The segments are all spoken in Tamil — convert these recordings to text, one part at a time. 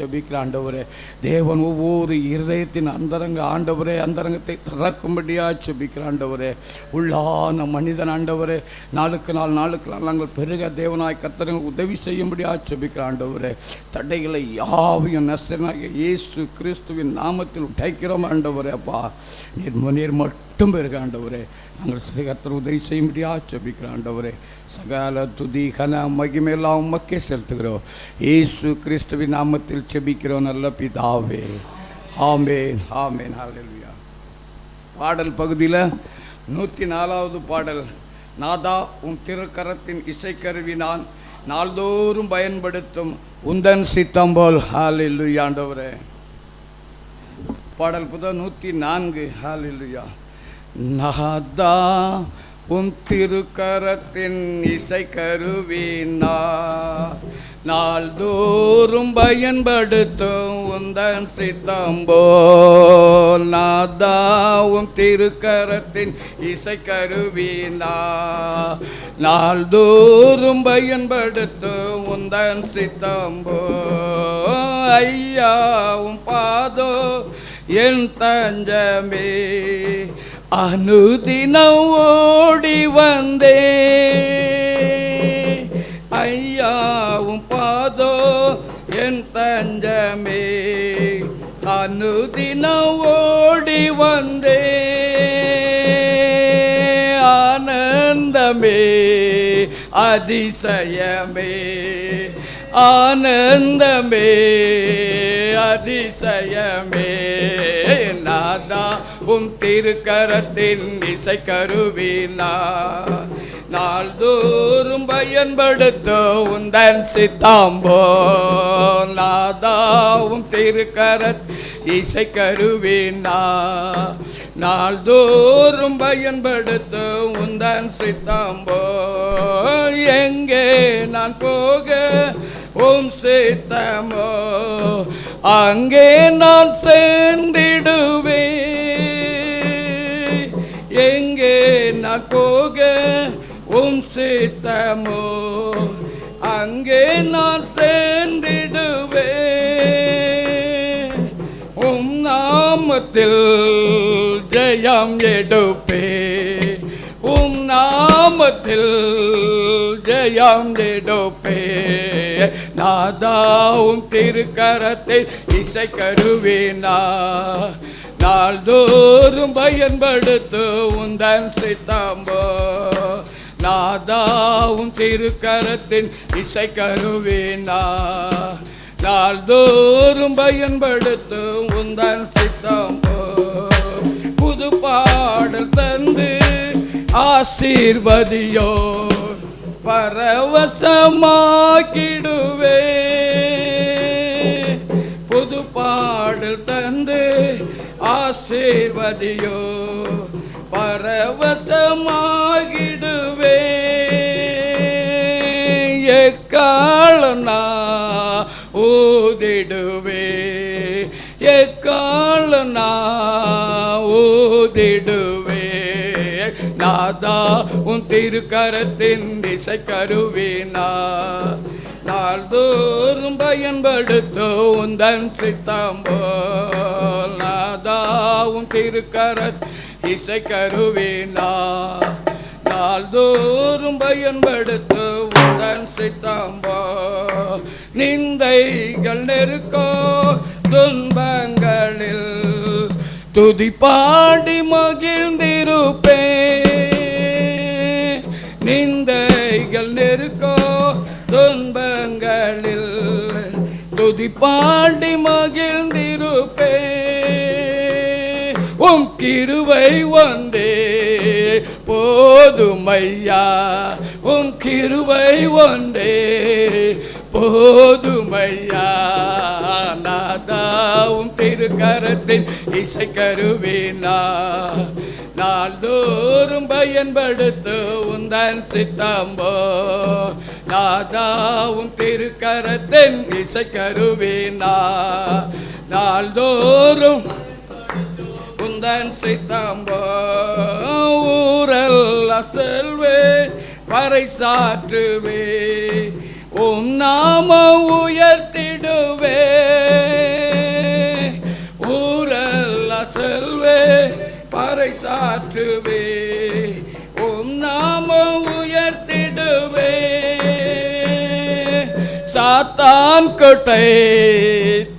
செபிக்கிற ஆண்டவரே. தேவன் ஒவ்வொரு இருதயத்தின் அந்தரங்க ஆண்டவரே அந்தரங்கத்தை திறக்கும்படியா செபிக்கிற ஆண்டவரே. உள்ளான மனிதன் ஆண்டவரே. நாளுக்கு நாள் நாளுக்கு நாள் நாங்கள் பெருக தேவனாய் கத்தரங்கள் உதவி செய்யும்படியா செபிக்கிற ஆண்டவரே. தடைகளை யாவையும் நசனாக இயேசு கிறிஸ்துவின் நாமத்தில் உடைக்கிறோம் ஆண்டவரே அப்பா. நீர் நீர் மட்டும் பெருக ஆண்டவரே. நாங்கள் சிறுகத்தர் உதவி செய்யும்படியா செபிக்கிற ஆண்டவரே. சகால துதி கன மகிமையெல்லாம் உமக்கே செலுத்துகிறோம். இயேசு கிறிஸ்துவின் நாமத்தில் செபிக்கிறோம் நல்ல பிதாவே. ஆமேன் ஆமேன் ஹalleluya பாடல் பகுதியில் நூற்றி நாலாவது பாடல். நாதா உன் திருக்கரத்தின் இசைக்கருவி நான் நாள்தோறும் பயன்படுத்தும் உந்தன் சித்தம்போல் போல். ஹalleluya பாடல் புத நூற்றி நான்கு. ஹalleluya நாதா உன் திருக்கரத்தின் இசைக்கருவினா நாள்தோறும் பயன்படுத்தும் உந்தன் சித்தம்போல் நாதாவும் திருக்கரத்தின் இசை இசைக்கருவினா நாள்தோறும் பயன்படுத்தும் உந்தன் சித்தம்போ ஐயாவும் பாதோ என் தஞ்சமே. அனுதினம் ஓடி வந்தே வந்தே. ஆனந்தமே அதிசயமே ஆனந்தமே அதிசயமே. நாதா உம் திருக்கரத்தின் இசை கருவினா. நாள்தோறும் பயன்படுத்தோ உந்தன் சித்தாம்போ. நாதாவும் திருக்கரத் இசை கருவினா நாள்தோறும் பயன்படுத்த உந்தன் சித்தாம்போ. எங்கே நான் போக ஓம் சித்தமோ அங்கே நான் சென்றிடுவே எங்கே நான் போக ஓம் சித்தமோ அங்கே நான் நாமத்தில் ஜெயம் எடுப்பே. உம் நாமத்தில் ஜெயம் எடுப்பே. நாதாவும் திருக்கரத்தை இசை கருவினா நாள்தோறும் பயன்படுத்து உந்தன் சித்தாம்போ. நாதாவும் திருக்கரத்தின் இசை கருவினா நாள்தோறும் பயன்படுத்து உந்தன் சித்தாம்போ புது பாடல் தந்து ஆசீர்வதியோ. பரவசமாக்கிடுவே. புது பாடல் தந்து ஆசீர்வதியோ. பரவசமாகிடுவே எக்காலனா ஊதிடுவே. எக்காலனா நாதா உன் திருக்கரத்தின் திசை கருவினா நாள்தோறும் பயன்படுத்தோ உந்தன் சித்தம்போல் நாதா உன் திருக்கரத் இசை கருவினா நாள்தோறும் பயன்படுத்து உடன் சித்தம்போ நிந்தைகள் நெருக்கோ துன்பங்களில் துதி பாடி மகிழ்ந்திருப்பே நிந்தைகள் நெருக்கோ துன்பங்களில் துதி பாடி மகிழ்ந்திருப்பே உம் கிருவை வந்தே போதுமையா உம் கிருவை வந்தே போதுமையா திருக்கரத்தின் இசை கருவினா நாள்தோறும் பயன்படுத்து உந்தன் சித்தம்போ நாதாவும் திருக்கரத்தின் இசை கருவினா நாள்தோறும் உந்தன் சித்தம்போ ஊரல்ல செல்வே பறை சாற்றுவே உம் நாம காற்றுவே உம் நாம உயர்த்திடுவே. சாத்தான் கொட்டை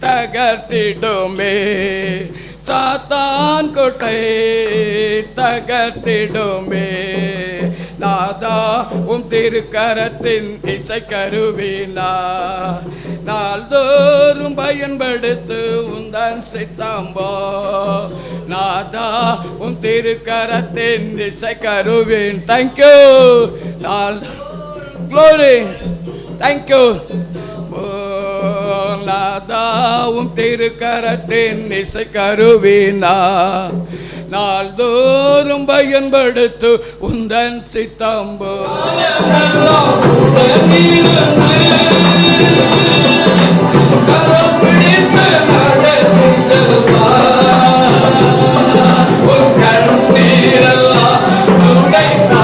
தகர்த்திடுமே. சாத்தான் கொட்டை தகர்த்திடுமே. நாதா உம் திருக்கரத்தின் இசை கருவினா நாள்தோறும் பயன்படுத்து உந்தன் சித்தம்போ. நாதா உம் திருக்கரத்தின் இசை கருவின். தேங்க்யூ நாள் க்ளோரி தேங்க்யூ நாதாவும் திருக்கரத்தின் இசை கருவினா நாள்தோறும் பயன்படுத்து உந்தன் சித்தம்போ. கலங்காதே துடைத்த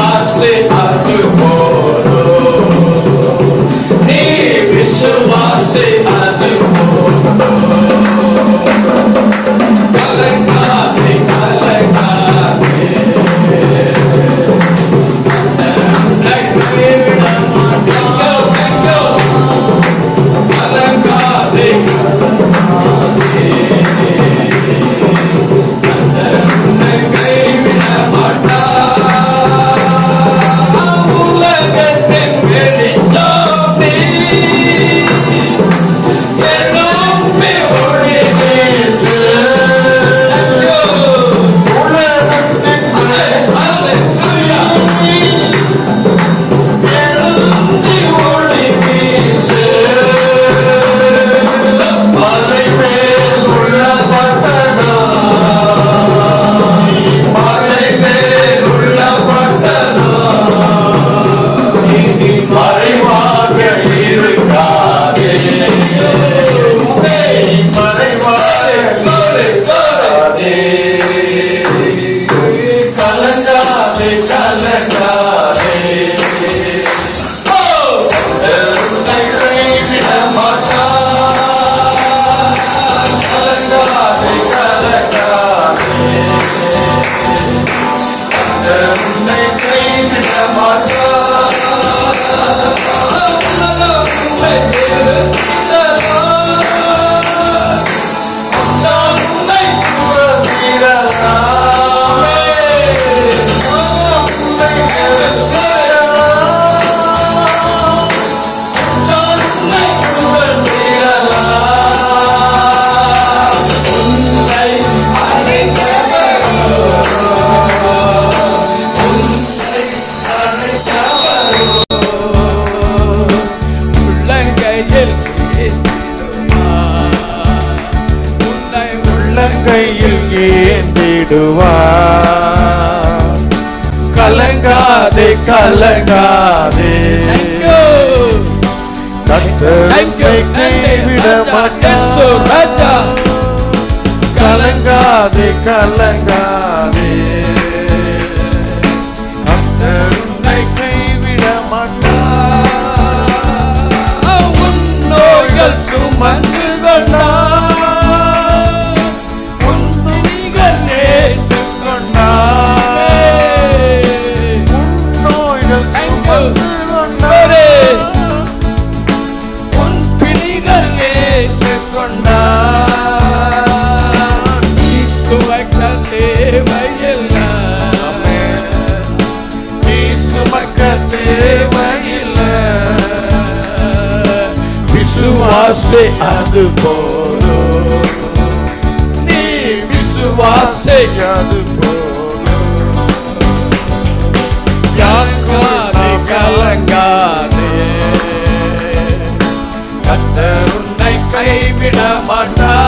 God's I. தேடுவார் கலங்காதே கலங்காதே. கலங்காதே கலங்காதே. விசுவாசே அது போலும் நீ விசுவாசே அது போலும் யாக்காதே கலங்காதே கத்தருன்னை கைவிட மாட்டார்